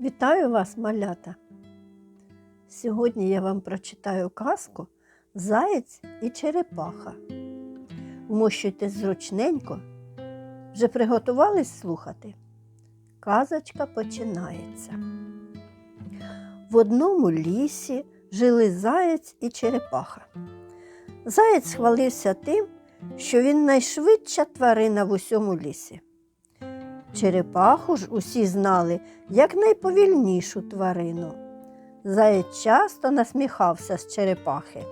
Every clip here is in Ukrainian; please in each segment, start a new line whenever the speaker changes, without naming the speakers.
Вітаю вас, малята! Сьогодні я вам прочитаю казку Заєць і черепаха. Вмощуйтесь зручненько. Вже приготувались слухати? Казочка починається. В одному лісі жили заєць і черепаха. Заєць хвалився тим, що він найшвидша тварина в усьому лісі. Черепаху ж усі знали як найповільнішу тварину. Заєць часто насміхався з черепахи.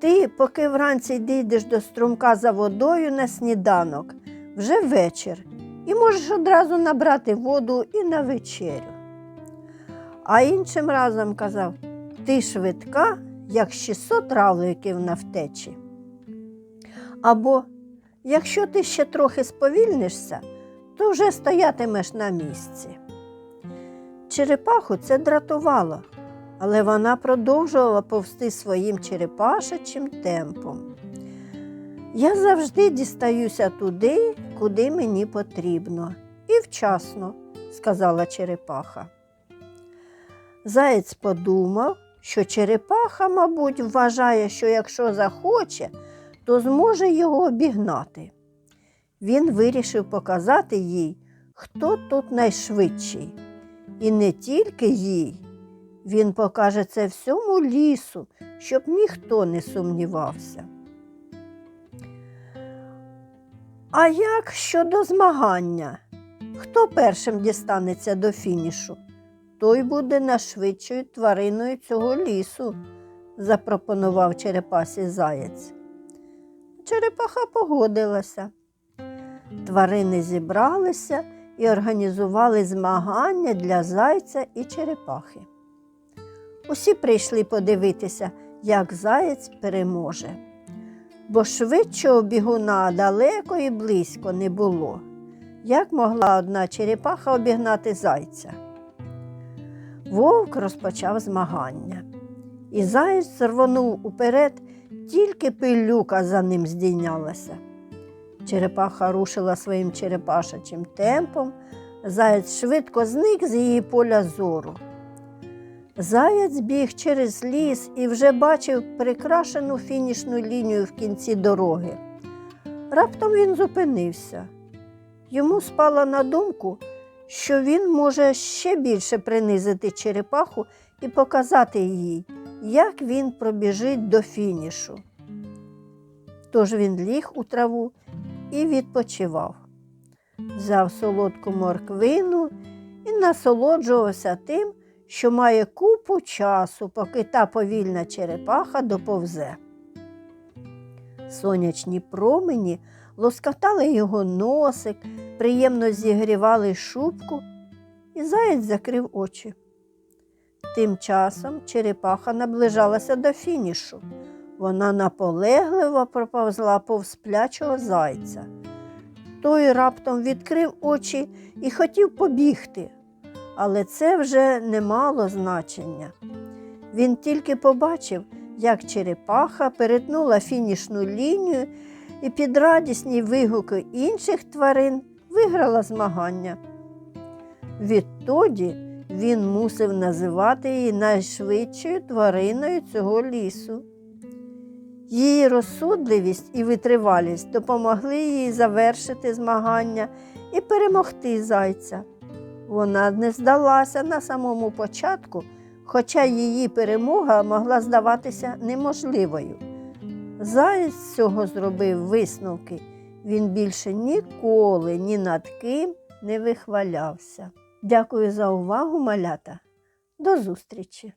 Ти, поки вранці дійдеш до струмка за водою на сніданок, вже вечір, і можеш одразу набрати воду і на вечерю. А іншим разом казав, ти швидка, як 600 равликів на втечі. Або, якщо ти ще трохи сповільнишся, то вже стоятимеш на місці. Черепаху це дратувало, але вона продовжувала повсти своїм черепашачим темпом. Я завжди дістаюся туди, куди мені потрібно, і вчасно, сказала черепаха. Заєць подумав, що черепаха, мабуть, вважає, що якщо захоче, то зможе його обігнати. Він вирішив показати їй, хто тут найшвидший. І не тільки їй. Він покаже це всьому лісу, щоб ніхто не сумнівався. А як щодо змагання? Хто першим дістанеться до фінішу? Той буде найшвидшою твариною цього лісу, запропонував черепасі заєць. Черепаха погодилася. Тварини зібралися і організували змагання для зайця і черепахи. Усі прийшли подивитися, як заєць переможе, бо швидшого бігуна далеко і близько не було. Як могла одна черепаха обігнати зайця? Вовк розпочав змагання, і заєць рвонув уперед, тільки пилюка за ним здійнялася. Черепаха рушила своїм черепашачим темпом, заєць швидко зник з її поля зору. Заєць біг через ліс і вже бачив прикрашену фінішну лінію в кінці дороги. Раптом він зупинився. Йому спало на думку, що він може ще більше принизити черепаху і показати їй, як він пробіжить до фінішу. Тож він ліг у траву і відпочивав. Взяв солодку морквину і насолоджувався тим, що має купу часу, поки та повільна черепаха доповзе. Сонячні промені лоскотали його носик, приємно зігрівали шубку, і заєць закрив очі. Тим часом черепаха наближалася до фінішу. Вона наполегливо проповзла повз сплячого зайця. Той раптом відкрив очі і хотів побігти, але це вже не мало значення. Він тільки побачив, як черепаха перетнула фінішну лінію і під радісні вигуки інших тварин виграла змагання. Відтоді він мусив називати її найшвидшою твариною цього лісу. Її розсудливість і витривалість допомогли їй завершити змагання і перемогти зайця. Вона не здалася на самому початку, хоча її перемога могла здаватися неможливою. Заєць з цього зробив висновки. Він більше ніколи ні над ким не вихвалявся. Дякую за увагу, малята. До зустрічі!